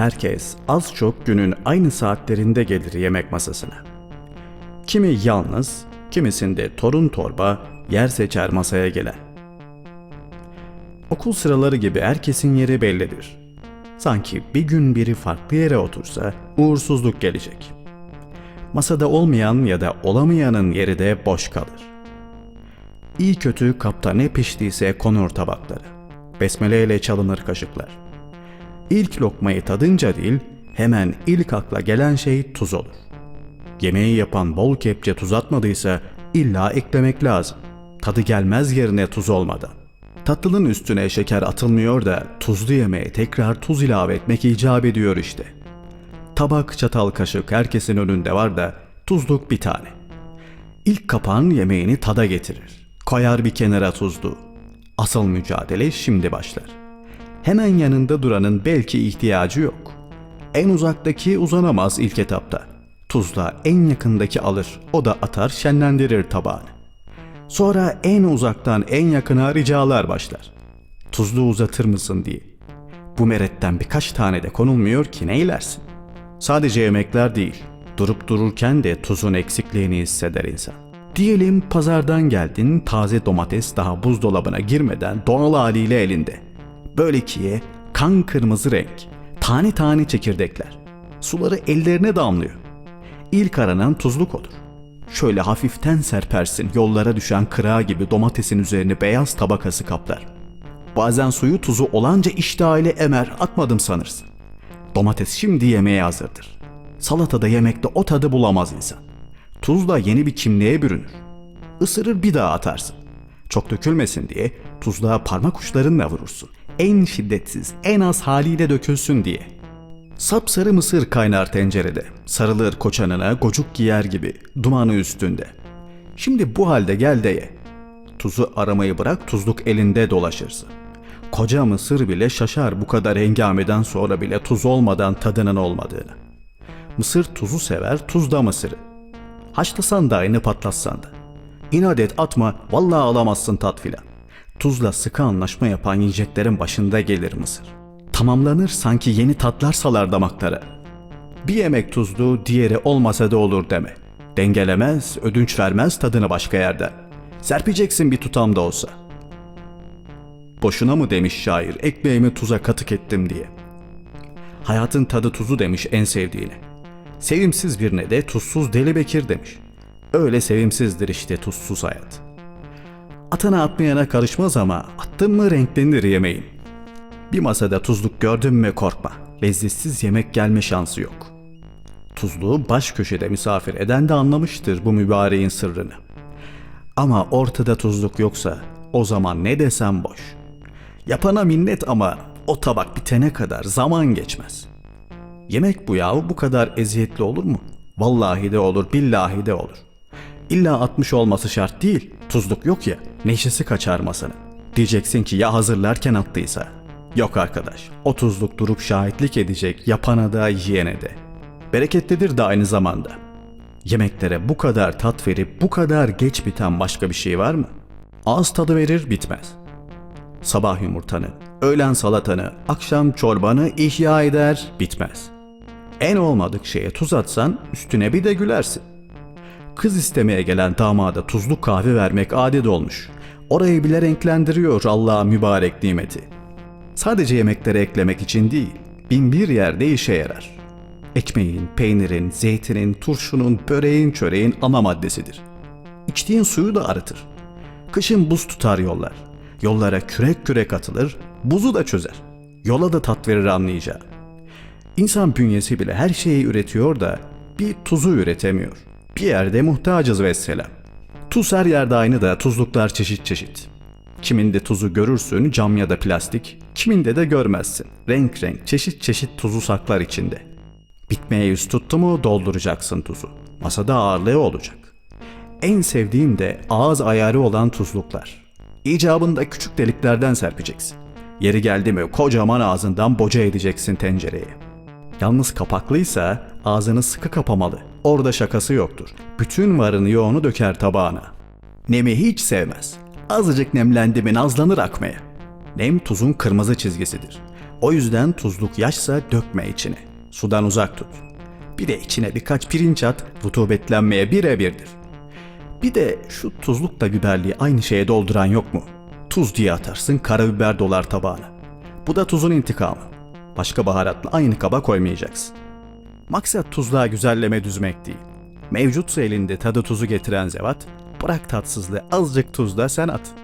Herkes az çok günün aynı saatlerinde gelir yemek masasına. Kimi yalnız, kimisinde torun torba yer seçer masaya gelen. Okul sıraları gibi herkesin yeri bellidir. Sanki bir gün biri farklı yere otursa uğursuzluk gelecek. Masada olmayan ya da olamayanın yeri de boş kalır. İyi kötü kapta ne piştiyse konur tabakları. Besmele ile çalınır kaşıklar. İlk lokmayı tadınca değil, hemen ilk akla gelen şey tuz olur. Yemeği yapan bol kepçe tuz atmadıysa illa eklemek lazım. Tadı gelmez yerine tuz olmadan. Tatlının üstüne şeker atılmıyor da tuzlu yemeğe tekrar tuz ilave etmek icap ediyor işte. Tabak, çatal, kaşık herkesin önünde var da tuzluk bir tane. İlk kapan yemeğini tada getirir. Koyar bir kenara tuzlu. Asıl mücadele şimdi başlar. Hemen yanında duranın belki ihtiyacı yok. En uzaktaki uzanamaz ilk etapta. Tuzla en yakındaki alır, o da atar şenlendirir tabağını. Sonra en uzaktan en yakına ricalar başlar. Tuzlu uzatır mısın diye. Bu meretten birkaç tane de konulmuyor ki neylersin. Sadece yemekler değil, durup dururken de tuzun eksikliğini hisseder insan. Diyelim pazardan geldin, taze domates daha buzdolabına girmeden doğal haliyle elinde. Böyle kiye kan kırmızı renk, tane tane çekirdekler. Suları ellerine damlıyor. İlk aranan tuzluk olur. Şöyle hafiften serpersin yollara düşen kırağı gibi domatesin üzerini beyaz tabakası kaplar. Bazen suyu tuzu olanca iştahıyla emer atmadım sanırsın. Domates şimdi yemeğe hazırdır. Salatada yemekte o tadı bulamaz insan. Tuzla yeni bir kimliğe bürünür. Isırır bir daha atarsın. Çok dökülmesin diye tuzluğa parmak uçlarınla vurursun. En şiddetsiz, en az haliyle dökülsün diye. Sapsarı mısır kaynar tencerede. Sarılır koçanına gocuk giyer gibi dumanı üstünde. Şimdi bu halde gel de ye. Tuzu aramayı bırak tuzluk elinde dolaşırsın. Koca mısır bile şaşar bu kadar hengameden sonra bile tuz olmadan tadının olmadığını. Mısır tuzu sever, tuz da mısırı. Haşlasan da aynı patlatsan da. İnat et atma, vallahi alamazsın tat filan. Tuzla sıkı anlaşma yapan yiyeceklerin başında gelir mısır. Tamamlanır sanki yeni tatlar salar damaklara. Bir yemek tuzlu, diğeri olmasa da olur deme. Dengelemez, ödünç vermez tadını başka yerden. Serpeceksin bir tutam da olsa. Boşuna mı demiş şair, ekmeğimi tuza katık ettim diye. Hayatın tadı tuzu demiş en sevdiğine. Sevimsiz birine de tuzsuz deli bekir demiş. Öyle sevimsizdir işte tuzsuz hayat. Atana atmayana karışmaz ama attın mı renklenir yemeğin. Bir masada tuzluk gördün mü korkma. Lezzetsiz yemek gelme şansı yok. Tuzluğu baş köşede misafir eden de anlamıştır bu mübareğin sırrını. Ama ortada tuzluk yoksa o zaman ne desem boş. Yapana minnet ama o tabak bitene kadar zaman geçmez. Yemek bu yahu bu kadar eziyetli olur mu? Vallahi de olur, billahi de olur. İlla 60 olması şart değil. Tuzluk yok ya, neşesi kaçar masanın. Diyeceksin ki ya hazırlarken attıysa. Yok arkadaş, o tuzluk durup şahitlik edecek yapana da yiyene de. Bereketlidir de aynı zamanda. Yemeklere bu kadar tat verip bu kadar geç biten başka bir şey var mı? Ağız tadı verir bitmez. Sabah yumurtanı, öğlen salatanı, akşam çorbanı ihya eder bitmez. En olmadık şeye tuz atsan üstüne bir de gülersin. Kız istemeye gelen damada tuzlu kahve vermek adet olmuş. Orayı bile renklendiriyor Allah'a mübarek nimeti. Sadece yemeklere eklemek için değil, bin bir yerde işe yarar. Ekmeğin, peynirin, zeytinin, turşunun, böreğin, çöreğin ana maddesidir. İçtiğin suyu da arıtır. Kışın buz tutar yollar. Yollara kürek kürek atılır, buzu da çözer. Yola da tat verir anlayacağı. İnsan bünyesi bile her şeyi üretiyor da bir tuzu üretemiyor. Bir yerde muhtacız vesselam. Tuz her yerde aynı da tuzluklar çeşit çeşit. Kiminde tuzu görürsün cam ya da plastik, kiminde de görmezsin. Renk renk çeşit çeşit tuzu saklar içinde. Bitmeye yüz tuttu mu dolduracaksın tuzu. Masada ağırlığı olacak. En sevdiğim de ağız ayarı olan tuzluklar. İcabında küçük deliklerden serpeceksin. Yeri geldi mi kocaman ağzından boca edeceksin tencereye. Yalnız kapaklıysa ağzını sıkı kapamalı. Orada şakası yoktur. Bütün varını yoğunu döker tabağına. Nemi hiç sevmez. Azıcık nemlendi mi nazlanır akmaya. Nem tuzun kırmızı çizgisidir. O yüzden tuzluk yaşsa dökme içine. Sudan uzak tut. Bir de içine birkaç pirinç at, rutubetlenmeye birebirdir. Bir de şu tuzlukla biberliği aynı şeye dolduran yok mu? Tuz diye atarsın, karabiber dolar tabağına. Bu da tuzun intikamı. Başka baharatla aynı kaba koymayacaksın. Maksat tuzluğa güzelleme düzmek değil. Mevcutsa elinde tadı tuzu getiren zevat, bırak tatsızlığı azıcık tuzla sen at.